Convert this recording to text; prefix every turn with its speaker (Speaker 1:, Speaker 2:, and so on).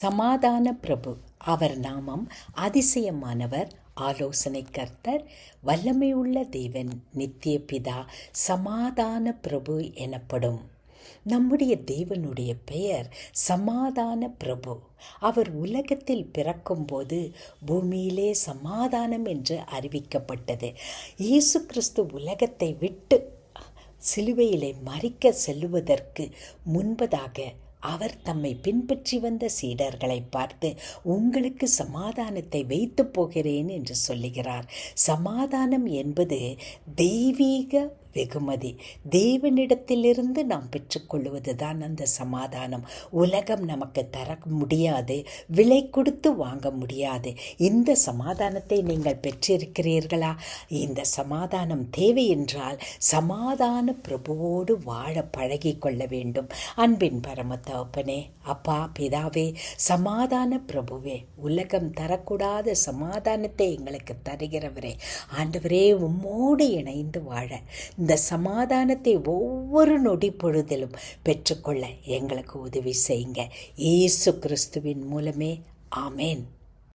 Speaker 1: சமாதான பிரபு அவர் நாமம் அதிசயமானவர் ஆலோசனை கர்த்தர் வல்லமையுள்ள தேவன் நித்திய பிதா சமாதான பிரபு எனப்படும். நம்முடைய தேவனுடைய பெயர் சமாதான பிரபு அவர் உலகத்தில் பிறக்கும்போது பூமியிலே சமாதானம் என்று அறிவிக்கப்பட்டது. இயேசு கிறிஸ்து உலகத்தை விட்டு சிலுவையிலே மறிக்க செல்லுவதற்கு முன்பதாக அவர் தம்மை பின்பற்றி வந்த சீடர்களை பார்த்து உங்களுக்கு சமாதானத்தை வைத்து போகிறேன் என்று சொல்லுகிறார். சமாதானம் என்பது தெய்வீக வெகுமதி. தேவனிடத்திலிருந்து நாம் பெற்றுக்கொள்வது தான் அந்த சமாதானம். உலகம் நமக்கு தர முடியாது விலை கொடுத்து வாங்க முடியாது. இந்த சமாதானத்தை நீங்கள் பெற்றிருக்கிறீர்களா? இந்த சமாதானம் தேவை என்றால் சமாதான பிரபுவோடு வாழ பழகி கொள்ள வேண்டும். அன்பின் பரமத்தகப்பனே அப்பா பிதாவே சமாதான பிரபுவே உலகம் தரக்கூடாத சமாதானத்தை எங்களுக்கு தருகிறவரே. ஆண்டவரே உம்மோடு இணைந்து வாழ இந்த சமாதானத்தை ஒவ்வொரு நொடி பொழுதிலும் பெற்றுக்கொள்ள எங்களுக்கு உதவி செய்யுங்க. இயேசு கிறிஸ்துவின் மூலமே. ஆமேன்.